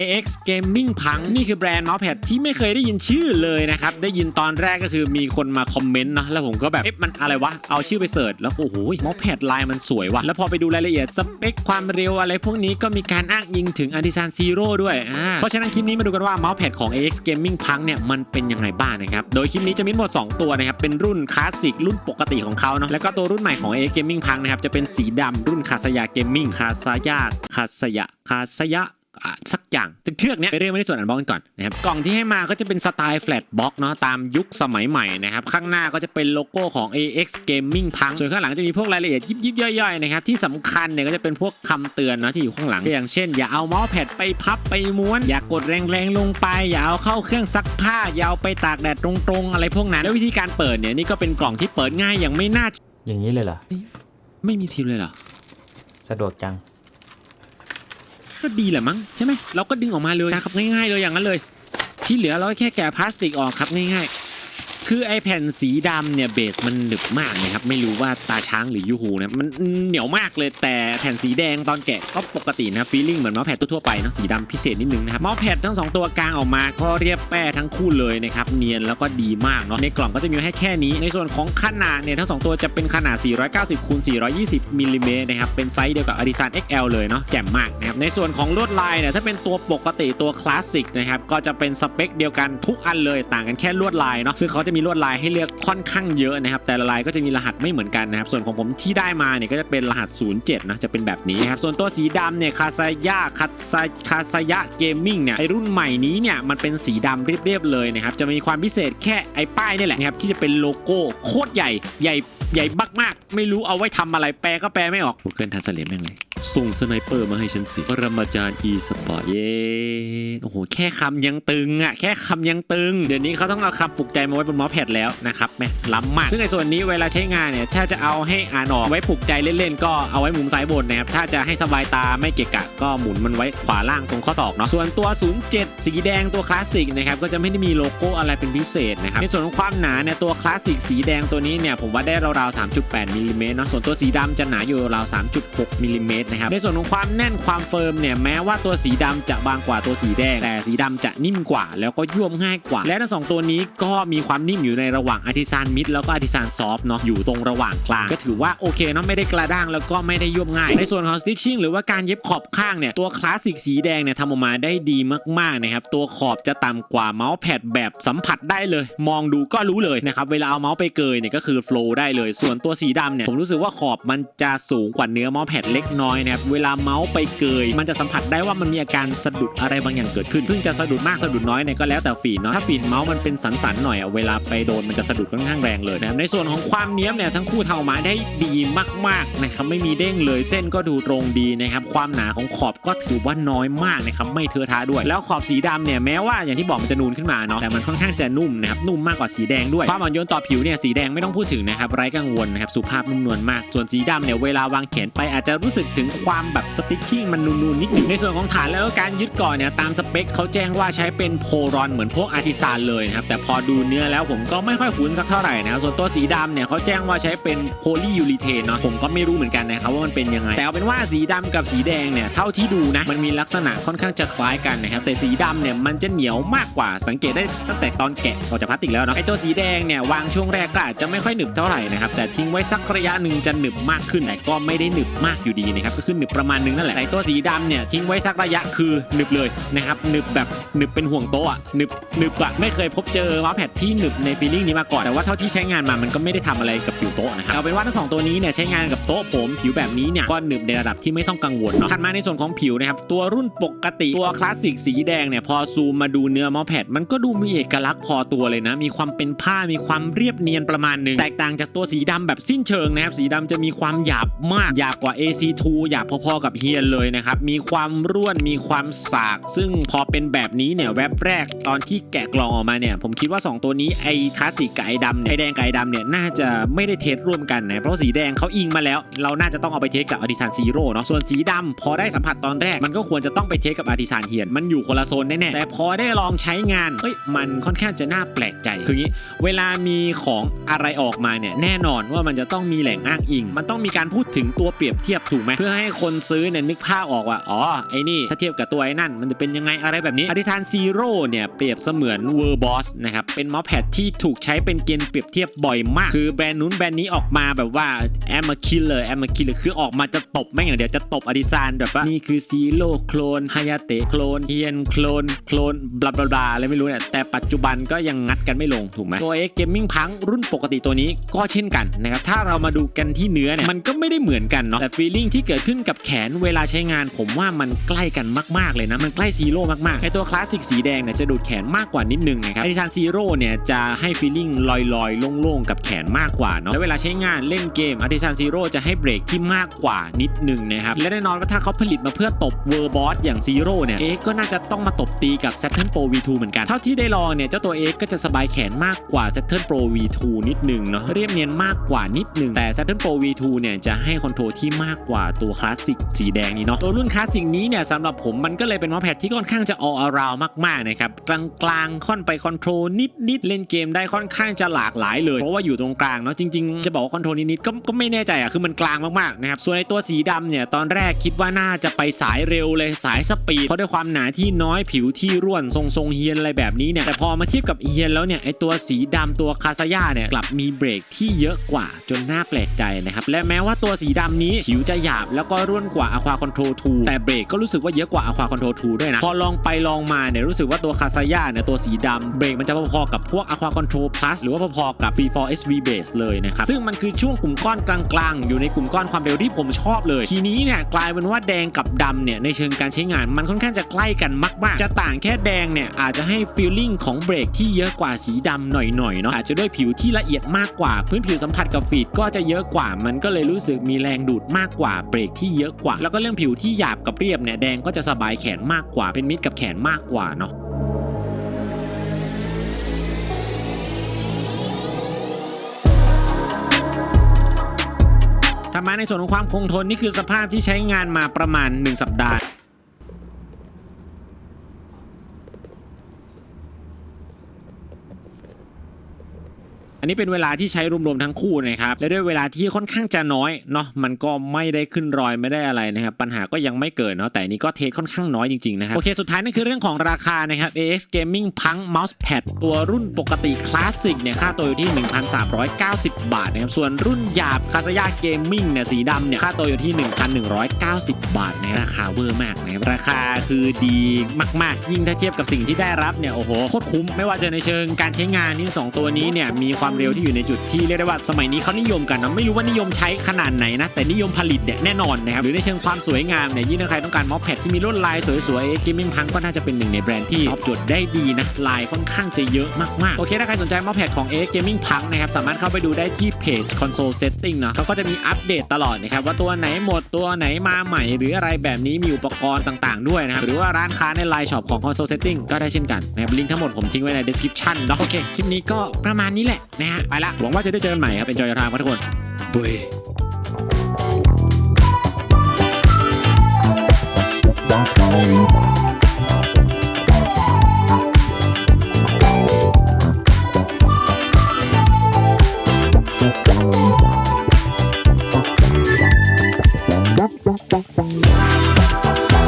AX Gaming พังนี่คือแบรนด์เมาส์แพดที่ไม่เคยได้ยินชื่อเลยนะครับ ได้ยินตอนแรกก็คือมีคนมาคอมเมนต์เนอะแล้วผมก็แบบเอ๊ะมันอะไรวะ เอาชื่อไปเสิร์ชแล้วโอ้โหเมาส์แพดลายมันสวยว่ะ แล้วพอไปดูรายละเอียดสเปคความเร็วอะไรพวกนี้ก็มีการอ้างอิงถึง Artisan Zero ด้วยอ่าเพราะฉะนั้นคลิปนี้มาดูกันว่าเมาส์แพดของ AX Gaming พังเนี่ยมันเป็นยังไงบ้างนะครับโดยคลิปนี้จะมีทั้งหมด 2 ตัวนะครับเป็นรุ่นคลาสสิกรุ่นปกติของเขาเนาะแล้วก็ตัวรุ่นใหม่ของ AX Gaming พังนะครับจะเป็นสีดำรุ่นคาสยาเกมมิ่งคาสยาคาสยาคาสยาอะ สักอย่างตึกเทือกเนี้ยไปเรียกมาในส่วนอันบ็อกกันก่อนนะครับกล่องที่ให้มาก็จะเป็นสไตล์แฟลตบ็อกเนาะตามยุคสมัยใหม่นะครับข้างหน้าก็จะเป็นโลโก้ของ AX Gaming พังส่วนข้างหลังจะมีพวกรายละเอียดยิบยิบๆย่อยๆนะครับที่สำคัญเนี่ยก็จะเป็นพวกคำเตือนเนาะที่อยู่ข้างหลังก็อย่างเช่น อย่าเอาเมาส์แพดไปพับไปม้วน อย่ากดแรงๆลงไป อย่าเอาเข้าเครื่องซักผ้าอย่าเอาไปตากแดดตรงๆ อะไรพวกนั้นแล้ววิธีการเปิดเนี่ยนี่ก็เป็นกล่องที่เปิดง่ายอย่างไม่น่าอย่างนี้เลยเหรอไม่มีซิลเลยเหรอสะดวกจัง ก็ดีแหละมั้งใช่ไหมเราก็ดึงออกมาเลยนะครับง่ายๆเลยอย่างนั้นเลย ที่เหลือเราแค่แกะพลาสติกออกครับง่ายๆ คือไอแผ่นสีดำเนี่ยเบสมันหนึบมากนะครับไม่รู้ว่าตาช้างหรือยูฮูนะมันเหนียวมากเลยแต่แผ่นสีแดงตอนแกะก็ปกตินะฟีลลิ่งเหมือนเมาส์แพดทั่วไปเนอะสีดำพิเศษนิดนึงนะครับเมาส์แพดทั้งสองตัวกลางออกมาก็เรียบแป้ทั้งคู่เลยนะครับเนียนแล้วก็ดีมากเนาะในกล่องก็จะมีให้แค่นี้ ในส่วนของขนาดเนี่ยทั้งสองตัวจะเป็นขนาด 490คูณ420มิลลิเมตรนะครับเป็นไซส์เดียวกับ Artisan XL เลยเนาะแจ่มมากนะครับในส่วนของลวดลายเนี่ยถ้าเป็นตัวปกติตัวคลาสสิกนะครับก็จะเป็นสเปคเดียวกันทุกอันเลยต่างกันแค่ลวดลายเนาะซึ่งเขาจะมีลวดลายให้เลือกค่อนข้างเยอะนะครับ แต่ละลายก็จะมีรหัสไม่เหมือนกันนะครับ ส่วนของผมที่ได้มาเนี่ยก็จะเป็นรหัส 07 นะ จะเป็นแบบนี้นะครับส่วนตัวสีดำเนี่ยคาซายาคาซาคาซายะเกมมิ่งเนี่ยไอรุ่นใหม่นี้เนี่ยมันเป็นสีดำเรียบๆเลยนะครับจะมีความพิเศษแค่ไอป้ายนี่แหละนะครับที่จะเป็นโลโก้โคตรใหญ่ใหญ่ใหญ่มากๆ ไม่รู้เอาไว้ทำอะไรแปลก็แปลไม่ออก Google Translate แม่งเลย ส่งสไนเปอร์มาให้ฉันสิปรมาจารย์ e สปอร์ตเย้โอ้โห แค่คำยังตึงอะ แค่คำยังตึง เดี๋ยวนี้เขาต้องเอาคำปลุกใจมาไว้บนมาส์แพดแล้วนะครับแม่ล้ำมาก ซึ่งในส่วนนี้เวลาใช้งานเนี่ย ถ้าจะเอาให้อ่านออกไว้ปลุกใจเล่นๆ ก็เอาไว้มุมซ้ายบนนะครับ ถ้าจะให้สบายตาไม่เกะกะ ก็หมุนมันไว้ขวาล่างตรงข้อศอกเนาะ ส่วนตัว 07 สีแดงตัวคลาสสิกนะครับ ก็จะไม่ได้มีโลโก้อะไรเป็นพิเศษนะครับ ในส่วนของความหนาเนี่ยตัวคลาสสิกสีแดงตัวนี้เนี่ยผมว่าได้ราวๆ3.8มิลลิเมตรเนาะ ส่วนตัวสีดำจะหนาอยู่ราวๆ3.6มิลลิเมตรนะครับในส่วนของความแน่นความเฟิร์มเนี่ยแม้ว่าตัวสีดำจะบางกว่าตัวสีแดง แต่สีดำจะนิ่มกว่า แล้วก็ยวมง่ายกว่า และทั้งสองตัวนี้ก็มีความนิ่มอยู่ในระหว่างอาร์ติซานมิดแล้วก็อาร์ติซานซอฟเนาะอยู่ตรงระหว่างกลาง ก็ถือว่าโอเคเนาะไม่ได้กระด้างแล้วก็ไม่ได้ยวมง่าย ในส่วนของ stitching หรือว่าการเย็บขอบข้างเนี่ยตัวคลาสสิกสีแดงเนี่ยทำออกมาได้ดีมากๆนะครับตัวขอบจะต่ำกว่าเมาส์แพดแบบสัมผัสได้เลย มองดูก็รู้เลยนะครับเวลาเอาเมาส์ไปเกยเนี่ยก็คือโฟล์ได้เลย ส่วนตัวสีดำเนี่ยผมรู้สึกว่าขอบมันจะสูงกว่าเนื้อเมาส์แพดเล็กน้อยนะครับเวลาเมาส์ไปเกย มันจะสัมผัสได้ว่ามันมีอาการสะดุดอะไรบางอย่างเกิดขึ้น ซึ่งจะสะดุดมากสะดุดน้อยเนี่ยก็แล้วแต่ฝีเนาะถ้าฝีเมาส์มันเป็นสันๆหน่อยอะเวลาไปโดนมันจะสะดุดค่อนข้างแรงเลยนะครับในส่วนของความเนี้ยบเนี่ยทั้งคู่เทำออกมาได้ดีมากๆนะครับไม่มีเด้งเลยเส้นก็ดูตรงดีนะครับความหนาของขอบก็ถือว่าน้อยมากนะครับไม่เทอะทะด้วย แล้วขอบสีดำเนี่ยแม้ว่าอย่างที่บอกมันจะนูนขึ้นมาเนาะแต่มันค่อนข้างจะนุ่มนะครับนุ่มมากกว่าสีแดงด้วยความอ่อนโยนต่อผิวเนี่ยสีแดงไม่ต้องพูดถึงนะครับไร้กังวลนะครับสุภาพนุ่มนวลมากส่วนสีดำเนี่ยเวลาวางแขนไปอาจจะรู้สึกถึงความแบบสติ๊กกิ้งมันนูนๆนิดหนึงในส่วนของฐานแล้วก็การยึดก่อนเนี่ยตามสเปคเขาแจ้งว่าใช้เป็นโพรอนเหมือนพวกอาร์ติซานเลยนะครับแต่พอดูเนื้อแล้วผมก็ไม่ค่อยคุ้นสักเท่าไหร่นะครับส่วนตัวสีดำเนี่ยเขาแจ้งว่าใช้เป็นโพลียูริเทนเนาะผมก็ไม่รู้เหมือนกันนะครับว่ามันเป็นยังไง แต่เอาเป็นว่าสีดำกับสีแดงเนี่ยเท่าที่ดูนะมันมีลักษณะค่อนข้างจะคล้ายกันนะครับแต่สีดำเนี่ยมันจะเหนียวมากกว่าสังเกตได้ตั้งแต่ตอนแกะออกจากพลาสติกแล้วเนาะไอตัวสีแดงเนี่ยวางช่วงแรกก็อาจจะไม่ค่อยหนึบเท่าไหร่นะครับแต่ทิ้งไว้สักระยะหนึ่งจะหนึบมากขึ้นแต่ก็ไม่ได้หนึบมากอยู่ดีนะครับคือหนึบประมาณนึงนั่นแหละแต่ตัวสีดำเนี่ยทิ้งไว้สักระยะคือหนึบเลยนะครับหนึบแบบหนึบเป็นห่วงโต๊ะอะหนึบหนึบอะไม่เคยพบเจอมาแพดที่หนึบในฟีลลิ่งนี้มาก่อนแต่ว่าเท่าที่ใช้งานมามันก็ไม่ได้ทำอะไรกับผิวโต๊ะนะครับเอาเป็นว่าทั้งสองตัวนี้เนี่ยใช้งานกับโต๊ะผมผิวแบบนี้เนี่ยก็หนึบในระดับที่ไม่ต้องกังวลเนาะถัดมาในส่วนของผิวนะครับตัวรุ่นปกติตัวคลาสสิกสีแดงเนี่ยพอซูมมาดูเนื้อมอแพดมันก็ดูมีเอกลักษณ์พอตัวเลยนะ มีความเป็นผ้ามีความเรียบเนียนประมาณหนึ่งแตกต่างจากตัวสีดำแบบสิ้นเชิงนะครับสีดำจะมีความหยาบมากหยาบกว่า AC2 หยาบพอๆกับเฮียนเลยนะครับ มีความร่วนมีความสาก ซึ่งพอเป็นแบบนี้เนี่ยแว็บแรกตอนที่แกะกล่องออกมาเนี่ย ผมคิดว่า 2 ตัวนี้ไอ้คลาสสิกกับไอ้ดำเนี่ยไอ้แดงไอ้ดำเนี่ยน่าจะไม่ได้เทสร่วมกันนะเพราะสีแดงเขาอิงมาแล้ว เราน่าจะต้องเอาไปเทสกับอาร์ติซานซีโร่เนาะส่วนสีดำพอได้สัมผัสตอนแรก มันก็ควรจะต้องไปเทสกับอาร์ติซานเฮียนมันอยู่คนละโซนแน่ๆแต่พอได้ลองใช้งานเอ้ยมันค่อนข้างจะน่าแปลกใจคืออย่างนี้เวลามีของอะไรออกมาเนี่ยแน่นอนว่ามันจะต้องมีแหล่งอ้างอิง มันต้องมีการพูดถึงตัวเปรียบเทียบถูกไหมเพื่อใให้คนซื้อเนี่ยนึกภาพออกว่าอ๋อไอ้นี่ถ้าเทียบกับตัวไอ้นั่น มันจะเป็นยังไงอะไรแบบนี้อธิษฐานซีโร่เนี่ยเปรียบเสมือนเวอร์บอสนะครับเป็นมอสแพดที่ถูกใช้เป็นเกณฑ์เปรียบเทียบบ่อยมาก คือแบรนด์นู้นแบรนด์นี้ออกมาแบบว่าแอมมาคิลเลอร์แอมมาคิลเลอร์คือออกมาจะตบแม่งอย่างเดียวจะตบอดิซานแบบว่านี่คือซีโร่โคลนฮายาเตะโคลนเฮียนโคลนโคลนบลาบลาบลาอะไรไม่รู้เนี่ยแต่ปัจจุบันก็ยังงัดกันไม่ลงถูกไหมตัว X Gaming พังรุ่นปกติตัวนี้ก็เช่นกันนะครับถ้าเรามาดูกันที่เนื้อเนี่ยมันก็ไม่ได้เหมือนกันเนาะแต่ฟีลลิ่งที่เกิดขึ้นกับแขนเวลาใช้งาน ผมว่ามันใกล้กันมากๆเลยนะ มันใกล้ซีโร่มากๆไอตัวคลาสสิกสีแดงเนี่ยจะดูดแขนมากกว่านิดนึงนะครับไอทางซีโร่เนี่ยจะให้ฟีลลิ่งลอยๆ โล่งๆ กับแขนมากกว่าเนาะแล้วเวลาใช้งานเล่นเกมอาร์ติซันซีโร่จะให้เบรกที่มากกว่านิดนึงนะครับ และแน่นอนว่าถ้าเขาผลิตมาเพื่อตบเวอร์บอสอย่างซีโร่เนี่ยเอ็กก็น่าจะต้องมาตบตีกับ Saturn Pro V2 เหมือนกัน เท่าที่ได้ลองเนี่ยเจ้าตัวเอ็กก็จะสบายแขนมากกว่า Saturn Pro V2 นิดนึงเนาะเรียบเนียนมากกว่านิดนึงแต่ Saturn Pro V2 เนี่ยจะให้คอนโทรลที่มากกว่าตัววคลาสสิกสีแดงนี้เนาะตัวรุ่นคลาสสิกนี้เนี่ยสำหรับผมมันก็เลยเป็นมอสแพดที่ค่อนข้างจะ all around มากๆนะครับกลางๆค่อนไปคอนโทรลนิดๆเล่นเกมได้ค่อนข้างจะหลากหลายเลย เพราะว่าอยู่ตรงกลางเนาะจริงๆ จะบอกว่าคอนโทรลนิดๆก็ก็ไม่แน่ใจอะคือมันกลางมากๆนะครับส่วนในตัวสีดำเนี่ยตอนแรกคิดว่าน่าจะไปสายเร็วเลยสายสปีดเพราะด้วยความหนาที่น้อยผิวที่ร่วนทรงทรงๆเฮียนอะไรแบบนี้เนี่ยแต่พอมาเทียบกับเฮียนแล้วเนี่ยไอตัวสีดำตัวคาซาย่าเนี่ยกลับมีเบรกที่เยอะกว่าจนน่าแปลกใจนะครับและแม้ว่าตัวสีดำนี้ผิวจะหยาบแล้วก็ร่นกว่า Aqua Control 2 แต่เบรกก็รู้สึกว่าเยอะกว่า Aqua Control 2 ด้วยนะ พอลองไปลองมาเนี่ยรู้สึกว่าตัวคาซาย่าเนี่ยตัวสีดำเบรกมันจะพอๆกับพวก Aqua Control Plus หรือว่าพอๆกับ Free for SV Base เลยนะครับ ซึ่งมันคือช่วงกลุ่มก้อนกลางๆ อยู่ในกลุ่มก้อนความเร็วที่ผมชอบเลย ทีนี้เนี่ยกลายเป็นว่าแดงกับดำเนี่ยในเชิงการใช้งานมันค่อนข้างจะใกล้กันมากๆ จะต่างแค่แดงเนี่ยอาจจะให้ฟีลลิ่งของเบรกที่เยอะกว่าสีดำหน่อยๆเนาะอาจจะด้วยผิวที่ละเอียดมากกว่า พื้นผิวสัมผัสกับฟีดก็จะเยอะกว่า มันก็เลยรู้สึกมีแรงดูดมากกว่าเบรกที่เยอะกว่า แล้วก็เรื่องผิวที่หยาบกับเรียบเนี่ยแดงก็จะสบายแขนมากกว่า เป็นมิตรกับแขนมากกว่าเนาะถ้ามาในส่วนของความคงทนนี่คือสภาพที่ใช้งานมาประมาณ 1 สัปดาห์ นนี้เป็นเวลาที่ใช้รวมๆทั้งคู่นะครับและด้วยเวลาที่ค่อนข้างจะน้อยเนาะมันก็ไม่ได้ขึ้นรอยไม่ได้อะไรนะครับปัญหาก็ยังไม่เกิดเนาะแต่นี้ก็เทสค่อนข้างน้อยจริงๆนะครับโอเคสุดท้ายนั่นคือเรื่องของราคานะครับ AX Gaming Punk Mousepad ตัวรุ่นปกติคลาสสิกเนี่ยค่าตัวอยู่ที่ 1,390 บาทนะครับส่วนรุ่นหยาบคาซายาเกมมิ่งเนี่ยสีดำเนี่ยค่าตัวอยู่ที่ 1,190 บาทนะราคาเวอร์มากนะราคาคือดีมาก ๆ ยิ่งถ้าเทียบกับสิ่งที่ได้รับเนี่ยโอ้โหโคตรคุ้มไม่ว่าจะในเชิงการใช้งานนี่สองตัวนี้เนี่ยมีความเร็วที่อยู่ในจุดที่เรียกได้ว่าสมัยนี้เขานิยมกันนะไม่รู้ว่านิยมใช้ขนาดไหนนะแต่นิยมผลิตเนี่ยแน่นอนนะครับหรือในเชิงความสวยงามเนี่ยยิ่งถ้าใครต้องการม็อสแพดที่มีลวดลายสวยๆเอ็กซ์มิ่งพังก็น่าจะเป็นหนึ่งในแบรนด์ที่ตอบโจทย์ได้ดีนะลายค่อนข้างจะเยอะมากๆโอเคถ้าใครสนใจม็อสแพดของ X Gaming Punk นะครับสามารถเข้าไปดูได้ที่เพจ Console Setting เนาะเขาก็จะมีอัปเดตตลอดนะครับว่าตัวไหนหมดตัวไหนมาใหม่ หรืออะไรแบบนี้มีอุปกรณ์ต่างๆ ด้วยนะครับหรือว่าร้านค้าในไลน์ช็อปของ Console Setting ก็ได้เช่นกันนะครับลิงก์ทั้งหมดผมทิ้งไว้ใน description เนาะโอเคคลิปนี้ก็ประมาณนี้แหละนะฮะไปละหวังว่าจะได้เจอกันใหม่ครับเป็นจอยทามครับทุกคนบุย